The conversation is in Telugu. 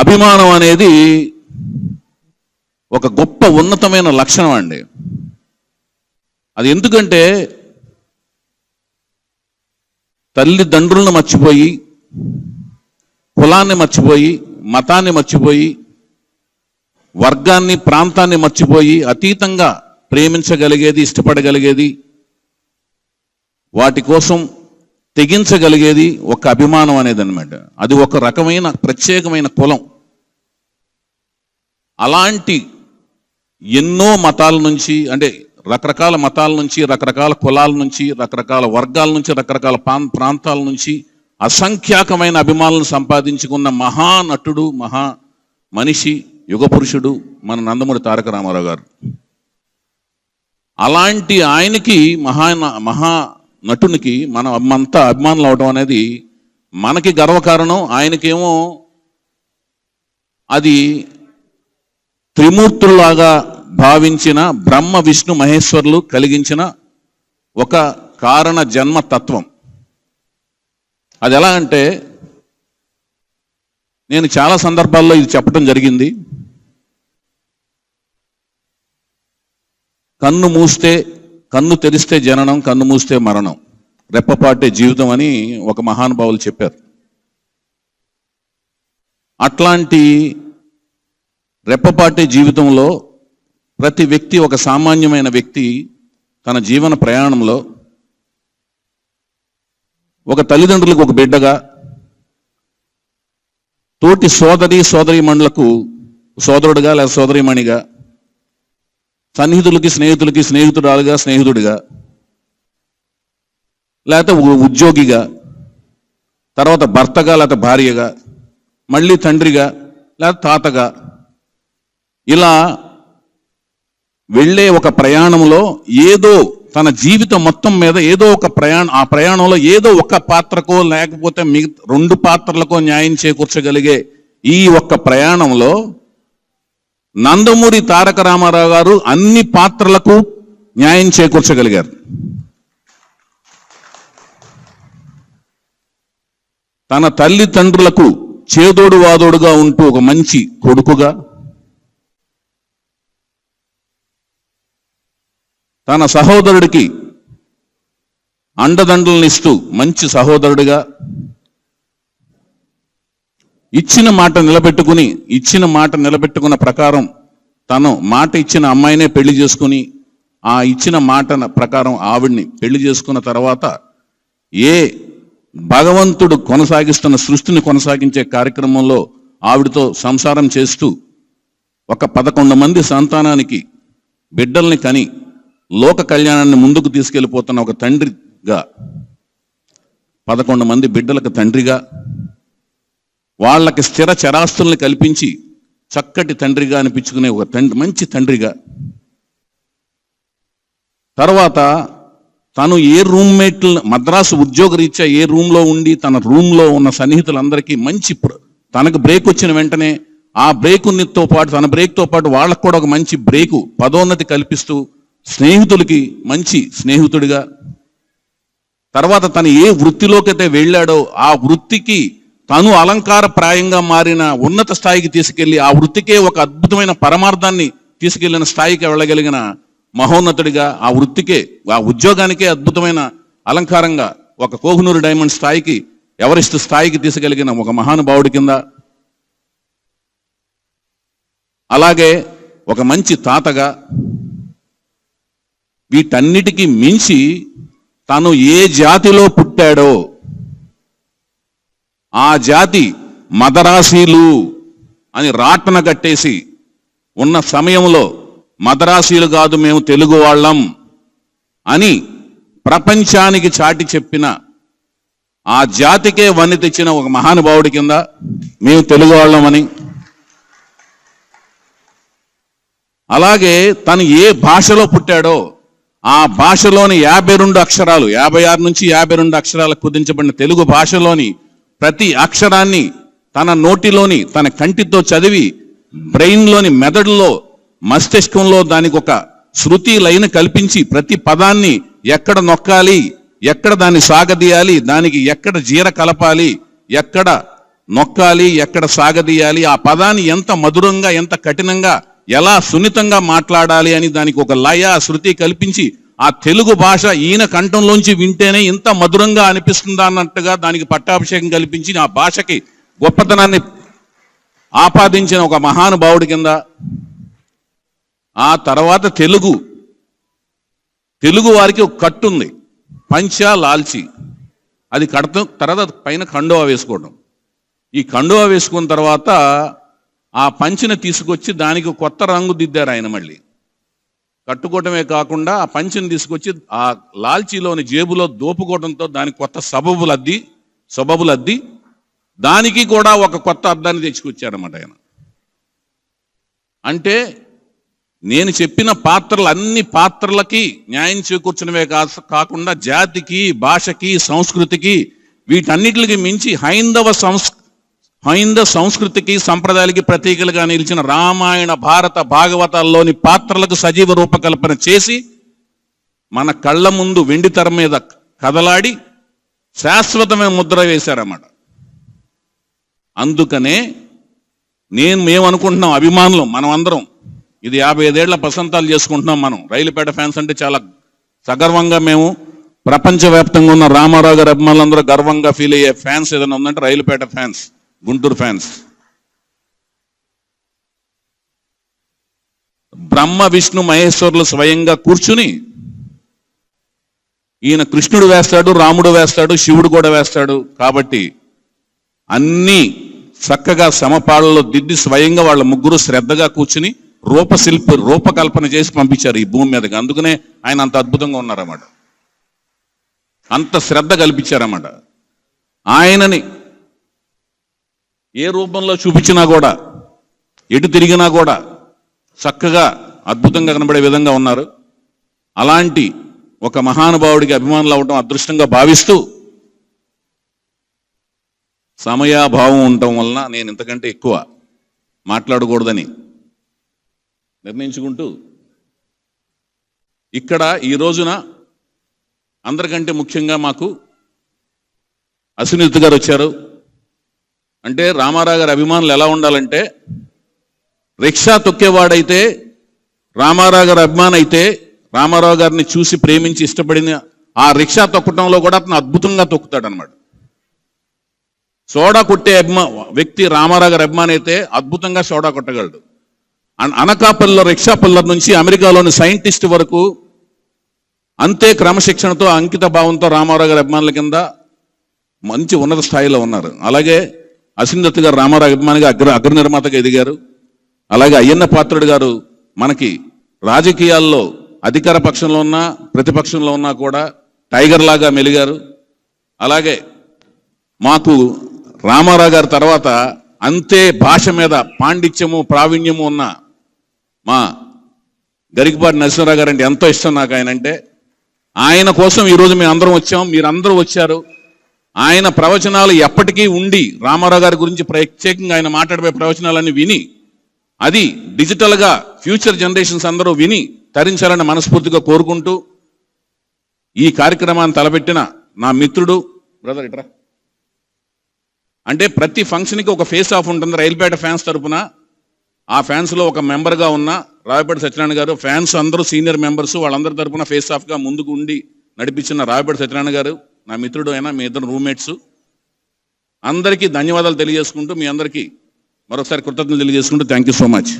అభిమానం అనేది ఒక గొప్ప ఉన్నతమైన లక్షణం అండి. అది ఎందుకంటే తల్లిదండ్రులను మర్చిపోయి కులాన్ని మర్చిపోయి మతాన్ని మర్చిపోయి వర్గాన్ని ప్రాంతాన్ని మర్చిపోయి అతీతంగా ప్రేమించగలిగేది ఇష్టపడగలిగేది వాటి కోసం తెగించగలిగేది ఒక అభిమానం అనేది అనమాట అది ఒక రకమైన ప్రత్యేకమైన కులం. అలాంటి ఎన్నో మతాల నుంచి అంటే రకరకాల మతాల నుంచి రకరకాల కులాల నుంచి రకరకాల వర్గాల నుంచి రకరకాల ప్రాంతాల నుంచి అసంఖ్యాకమైన అభిమానులను సంపాదించుకున్న మహానటుడు మహా మనిషి యుగ పురుషుడు మన నందమూరి తారక రామారావు గారు. అలాంటి ఆయనకి మహా మహా నటునికి మనం అమ్మంతా అభిమానులు అవడం అనేది మనకి గర్వకారణం. ఆయనకేమో అది త్రిమూర్తుల్లాగా భావించిన బ్రహ్మ విష్ణు మహేశ్వరులు కలిగించిన ఒక కారణ జన్మ తత్వం. అది ఎలా అంటే నేను చాలా సందర్భాల్లో ఇది చెప్పడం జరిగింది. కన్ను మూస్తే కన్ను తెరిస్తే జననం కన్ను మూస్తే మరణం. రెప్పపాటే జీవితం అని ఒక మహానుభావులు చెప్పారు. అట్లాంటి రెప్పపాటే జీవితంలో ప్రతి వ్యక్తి ఒక సామాన్యమైన వ్యక్తి తన జీవన ప్రయాణంలో ఒక తల్లిదండ్రులకు ఒక బిడ్డగా తోటి సోదరి సోదరిమణులకు సోదరుడుగా లేదా సోదరిమణిగా సన్నిహితులకి స్నేహితులకి స్నేహితురాలుగా స్నేహితుడిగా లేకపోతే ఉ- ఉద్యోగిగా తర్వాత భర్తగా లేకపోతే భార్యగా మళ్ళీ తండ్రిగా లేకపోతే తాతగా ఇలా వెళ్ళే ఒక ప్రయాణంలో ఏదో తన జీవితం మొత్తం మీద ఏదో ఒక ప్రయాణం ఆ ప్రయాణంలో ఏదో ఒక పాత్రకో లేకపోతే మిగతా రెండు పాత్రలకో న్యాయం చేకూర్చగలిగే ఈ ఒక్క ప్రయాణంలో నందమూరి తారక రామారావు గారు అన్ని పాత్రలకు న్యాయం చేకూర్చగలిగారు. తన తల్లిదండ్రులకు చేదోడు వాదోడుగా ఉంటూ ఒక మంచి కొడుకుగా తన సహోదరుడికి అండదండలనిస్తూ మంచి సహోదరుడిగా ఇచ్చిన మాట నిలబెట్టుకుని ఇచ్చిన మాట నిలబెట్టుకున్న ప్రకారం తను మాట ఇచ్చిన అమ్మాయినే పెళ్ళి చేసుకుని ఆ ఇచ్చిన మాట ప్రకారం ఆవిడ్ని పెళ్ళి చేసుకున్న తర్వాత ఏ భగవంతుడు కొనసాగిస్తున్న సృష్టిని కొనసాగించే కార్యక్రమంలో ఆవిడతో సంసారం చేస్తూ ఒక పదకొండు మంది సంతానానికి బిడ్డల్ని కని లోక కళ్యాణాన్ని ముందుకు తీసుకెళ్ళిపోతున్న ఒక తండ్రిగా పదకొండు మంది బిడ్డలకు తండ్రిగా వాళ్ళకి స్థిర చరాస్తుల్ని కల్పించి చక్కటి తండ్రిగా అనిపించుకునే ఒక తండ్రి మంచి తండ్రిగా. తర్వాత తను ఏ రూమ్మేట్లు మద్రాసు ఉద్యోగరీత్యా ఏ రూమ్లో ఉండి తన రూమ్లో ఉన్న సన్నిహితులందరికీ మంచి ప్ర- తనకు బ్రేక్ వచ్చిన వెంటనే ఆ బ్రేకుతో పాటు తన బ్రేక్తో పాటు వాళ్ళకు కూడా ఒక మంచి బ్రేకు పదోన్నతి కల్పిస్తూ స్నేహితులకి మంచి స్నేహితుడిగా. తర్వాత తను ఏ వృత్తిలోకైతే వెళ్ళాడో ఆ వృత్తికి తను అలంకారప్రాయంగా మారిన ఉన్నత స్థాయికి తీసుకెళ్ళి ఆ వృత్తికే ఒక అద్భుతమైన పరమార్థాన్ని తీసుకెళ్ళిన స్థాయికి వెళ్ళగలిగిన మహోన్నతుడిగా ఆ వృత్తికే ఆ ఉద్యోగానికే అద్భుతమైన అలంకారంగా ఒక కోహ్నూరు డైమండ్ స్థాయికి ఎవరెస్ట్ స్థాయికి తీసుకెలిగిన ఒక మహానుభావుడి కింద. అలాగే ఒక మంచి తాతగా వీటన్నిటికీ మించి తను ఏ జాతిలో పుట్టాడో ఆ జాతి మదరాసీలు అని రాట్న కట్టేసి ఉన్న సమయంలో మదరాసీలు కాదు మేము తెలుగు వాళ్ళం అని ప్రపంచానికి చాటి చెప్పిన ఆ జాతికే వన్ని తెచ్చిన ఒక మహానుభావుడి కింద మేము తెలుగు వాళ్ళమని అలాగే తను ఏ భాషలో పుట్టాడో ఆ భాషలోని యాభై రెండు అక్షరాలు యాభై ఆరు నుంచి యాభై రెండు అక్షరాలకు కుదించబడిన తెలుగు భాషలోని ప్రతి అక్షరాన్ని తన నోటిలోని తన కంటితో చదివి బ్రెయిన్లోని మెదడులో మస్తిష్కంలో దానికి ఒక శృతి లైన్ కల్పించి ప్రతి పదాన్ని ఎక్కడ నొక్కాలి ఎక్కడ దాన్ని సాగదీయాలి దానికి ఎక్కడ జీర కలపాలి ఎక్కడ నొక్కాలి ఎక్కడ సాగదీయాలి ఆ పదాన్ని ఎంత మధురంగా ఎంత కఠినంగా ఎలా సున్నితంగా మాట్లాడాలి అని దానికి ఒక లయ శృతి కల్పించి ఆ తెలుగు భాష ఈయన కంఠంలోంచి వింటేనే ఇంత మధురంగా అనిపిస్తుందా అన్నట్టుగా దానికి పట్టాభిషేకం కల్పించి ఆ భాషకి గొప్పతనాన్ని ఆపాదించిన ఒక మహానుభావుడి కింద. ఆ తర్వాత తెలుగు. తెలుగు వారికి ఒక కట్టు ఉంది. పంచ లాల్చి. అది కడత తర్వాత పైన కండువా వేసుకోవడం. ఈ కండువా వేసుకున్న తర్వాత ఆ పంచిని తీసుకొచ్చి దానికి కొత్త రంగు దిద్దారు ఆయన మళ్ళీ. కట్టుకోవటమే కాకుండా ఆ పంచిని తీసుకొచ్చి ఆ లాల్చీలోని జేబులో దోపుకోవడంతో దానికి కొత్త సబబులు అద్ది సబబులు అద్ది దానికి కూడా ఒక కొత్త అర్థాన్ని తెచ్చుకొచ్చారన్నమాట ఆయన. అంటే నేను చెప్పిన పాత్రలు అన్ని పాత్రలకి న్యాయం చేకూర్చడమే కా- కాకుండా జాతికి భాషకి సంస్కృతికి వీటన్నిటికి మించి హైందవ సంస్ హైందవ సంస్కృతికి సంప్రదాయాలకి ప్రతీకలుగా నిలిచిన రామాయణ భారత భాగవతాల్లోని పాత్రలకు సజీవ రూపకల్పన చేసి మన కళ్ళ ముందు వెండి తెర మీద కదలాడి శాశ్వతమైన ముద్ర వేశారన్నమాట. అందుకనే నేను మేము అనుకుంటున్నాం అభిమానులు మనం అందరం ఇది యాభై ఐదేళ్ళ పసంతాలు చేసుకుంటున్నాం మనం. రైలుపేట ఫ్యాన్స్ అంటే చాలా సగర్వంగా మేము ప్రపంచవ్యాప్తంగా ఉన్న రామారావు గారి అభిమానులందరూ గర్వంగా ఫీల్ అయ్యే ఫ్యాన్స్ ఏదైనా ఉందంటే రైలుపేట ఫ్యాన్స్. గుంటూరు ఫ్యాన్స్. బ్రహ్మ విష్ణు మహేశ్వరులు స్వయంగా కూర్చుని ఈయన కృష్ణుడు వేస్తాడు రాముడు వేస్తాడు శివుడు కూడా వేస్తాడు. కాబట్టి అన్ని చక్కగా సమపాళ్ళలో దిద్ది స్వయంగా వాళ్ళ ముగ్గురు శ్రద్ధగా కూర్చుని రూపశిల్పి రూపకల్పన చేసి పంపించారు ఈ భూమి మీదకి. అందుకనే ఆయన అంత అద్భుతంగా ఉన్నారన్నమాట. అంత శ్రద్ధ కల్పించారన్నమాట. ఆయనని ఏ రూపంలో చూపించినా కూడా ఎటు తిరిగినా కూడా చక్కగా అద్భుతంగా కనబడే విధంగా ఉన్నారు. అలాంటి ఒక మహానుభావుడికి అభిమానులు అవడం అదృష్టంగా భావిస్తూ సమయాభావం ఉండటం వలన నేను ఇంతకంటే ఎక్కువ మాట్లాడకూడదని నిర్ణయించుకుంటూ ఇక్కడ ఈ రోజున అందరికంటే ముఖ్యంగా మాకు అసునీత్ గారు వచ్చారు. అంటే రామారావు గారి అభిమానులు ఎలా ఉండాలంటే రిక్షా తొక్కేవాడైతే రామారావు గారి అభిమాని అయితే రామారావు గారిని చూసి ప్రేమించి ఇష్టపడిన ఆ రిక్షా తొక్కటంలో కూడా అతను అద్భుతంగా తొక్కుతాడనమాట సోడా కొట్టే అభిమా వ్యక్తి రామారావు గారి అభిమాని అయితే అద్భుతంగా సోడా కొట్టగలడు. అన- అనకాపల్లిలో రిక్షా పల్లర్ నుంచి అమెరికాలోని సైంటిస్ట్ వరకు అంతే క్రమశిక్షణతో అంకిత భావంతో రామారావు గారి అభిమానుల కింద మంచి ఉన్నత స్థాయిలో ఉన్నారు. అలాగే అసిందత్ గారు రామారావు అభిమానిగా అగ్ర అగ్ర నిర్మాతగా ఎదిగారు. అలాగే అయ్యన్న పాత్రుడు గారు మనకి రాజకీయాల్లో అధికార పక్షంలో ఉన్నా ప్రతిపక్షంలో ఉన్నా కూడా టైగర్ లాగా మెలిగారు. అలాగే మాకు రామారావు గారి తర్వాత అంతే భాష మీద పాండిత్యము ప్రావీణ్యము ఉన్న మా గరికపాటి నరసింహరావు గారు అంటే ఎంతో ఇష్టం నాకు ఆయన అంటే ఆయన కోసం ఈరోజు మేము అందరం వచ్చాం. మీరందరూ వచ్చారు. ఆయన ప్రవచనాలు ఎప్పటికీ ఉండి రామారావు గారి గురించి ప్రత్యేకంగా ఆయన మాట్లాడే ప్రవచనాలన్నీ విని అది డిజిటల్గా ఫ్యూచర్ జనరేషన్స్ అందరూ విని తరించాలని మనస్ఫూర్తిగా కోరుకుంటూ ఈ కార్యక్రమాన్ని తలపెట్టిన నా మిత్రుడు బ్రదర్ ఇట్రా. అంటే ప్రతి ఫంక్షన్కి ఒక ఫేస్ ఆఫ్ ఉంటుంది. రైల్పేట ఫ్యాన్స్ తరపున ఆ ఫ్యాన్స్లో ఒక మెంబర్గా ఉన్న రాయపేట సత్యనారాయణ గారు ఫ్యాన్స్ అందరూ సీనియర్ మెంబర్స్ వాళ్ళందరి తరపున ఫేస్ ఆఫ్గా ముందుకు ఉండి నడిపించిన రాయపేట సత్యనారాయణ గారు నా మిత్రుడు అయినా మీ ఇద్దరు రూమ్మేట్స్ అందరికీ ధన్యవాదాలు తెలియజేసుకుంటూ మీ అందరికీ మరొకసారి కృతజ్ఞతలు తెలియజేసుకుంటూ థ్యాంక్ యూ సో మచ్